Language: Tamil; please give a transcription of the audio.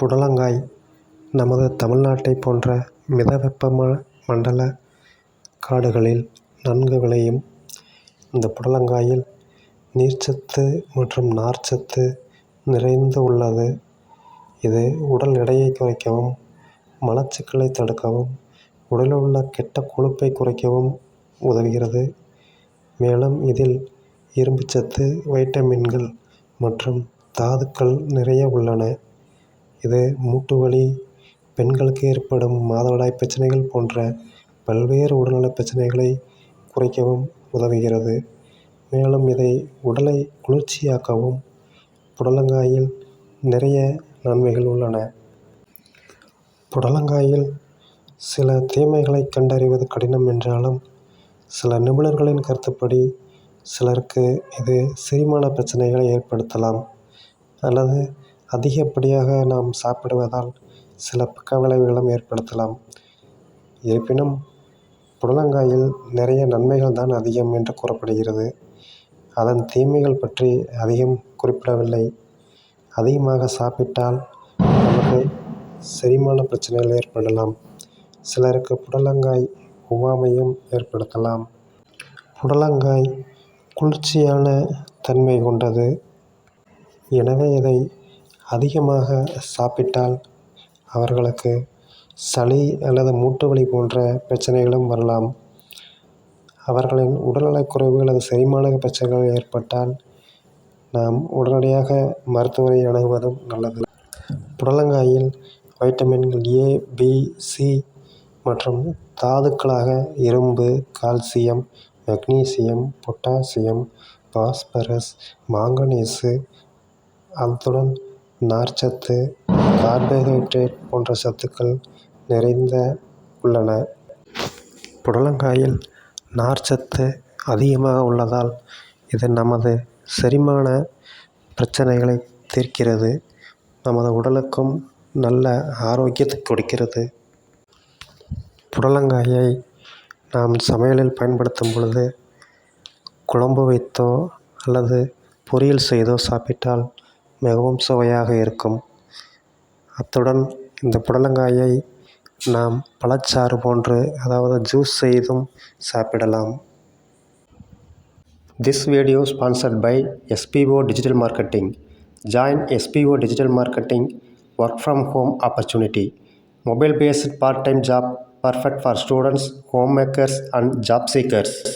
புடலங்காய் நமது தமிழ்நாட்டைப் போன்ற மிதவெப்ப மண்டல காடுகளில் நன்கு விளையும் இந்த புடலங்காயில் நீர்ச்சத்து மற்றும் நார்ச்சத்து நிறைந்து உள்ளது. இது உடல் எடையை குறைக்கவும் மலச்சிக்கலை தடுக்கவும் உடலில் உள்ள கெட்ட கொழுப்பை குறைக்கவும் உதவுகிறது. மேலும் இதில் இரும்புச்சத்து வைட்டமின்கள் மற்றும் தாதுக்கள் நிறைய உள்ளன. இது மூட்டு வலி பெண்களுக்கு ஏற்படும் மாதவிடாய் பிரச்சனைகள் போன்ற பல்வேறு உடல்நல பிரச்சனைகளை குறைக்கவும் உதவுகிறது. மேலும் இதை உடலை குளிர்ச்சியாக்கவும் புடலங்காயில் நிறைய நன்மைகள் உள்ளன. புடலங்காயில் சில தீமைகளை கண்டறிவது கடினம் என்றாலும் சில நிபுணர்களின் கருத்துப்படி சிலருக்கு இது செரிமான பிரச்சனைகளை ஏற்படுத்தலாம் அல்லது அதிகப்படியாக நாம் சாப்பிடுவதால் சில பக்க விளைவுகளும் ஏற்படுத்தலாம். இருப்பினும் புடலங்காயில் நிறைய நன்மைகள் தான் அதிகம் என்று கூறப்படுகிறது. அதன் தீமைகள் பற்றி அதிகம் குறிப்பிடவில்லை. அதிகமாக சாப்பிட்டால் நமக்கு செரிமான பிரச்சனைகள் ஏற்படலாம். சிலருக்கு புடலங்காய் ஒவ்வாமையும் ஏற்படுத்தலாம். புடலங்காய் குளிர்ச்சியான தன்மை கொண்டது. எனவே இதை அதிகமாக சாப்பிட்டால் அவர்களுக்கு சளி அல்லது மூட்டு வலி போன்ற பிரச்சனைகளும் வரலாம். அவர்களின் உடல்நலக் குறைவு அல்லது செரிமான பிரச்சனைகள் ஏற்பட்டால் நாம் உடனடியாக மருத்துவரை அணுகுவதும் நல்லது. புடலங்காயில் வைட்டமின்கள் ஏ பி சி மற்றும் தாதுக்களாக இரும்பு calcium magnesium potassium phosphorus manganese அத்துடன் நார்ச்சத்து கார்போஹைட்ரேட் போன்ற சத்துக்கள் நிறைந்த உள்ளன. புடலங்காயில் நார்ச்சத்து அதிகமாக உள்ளதால் இது நமது செரிமான பிரச்சனைகளை தீர்க்கிறது. நமது உடலுக்கும் நல்ல ஆரோக்கியத்தை கொடுக்கிறது. புடலங்காயை நாம் சமையலில் பயன்படுத்தும் பொழுது குழம்பு வைத்தோ அல்லது பொரியல் செய்தோ சாப்பிட்டால் மிகவும் சுவையாக இருக்கும். அத்துடன் இந்த புடலங்காயை நாம் பழச்சாறு போன்று அதாவது ஜூஸ் செய்தும் சாப்பிடலாம். This video sponsored by SPO digital marketing join SPO digital marketing work from home opportunity mobile based part time job perfect for students home makers and job seekers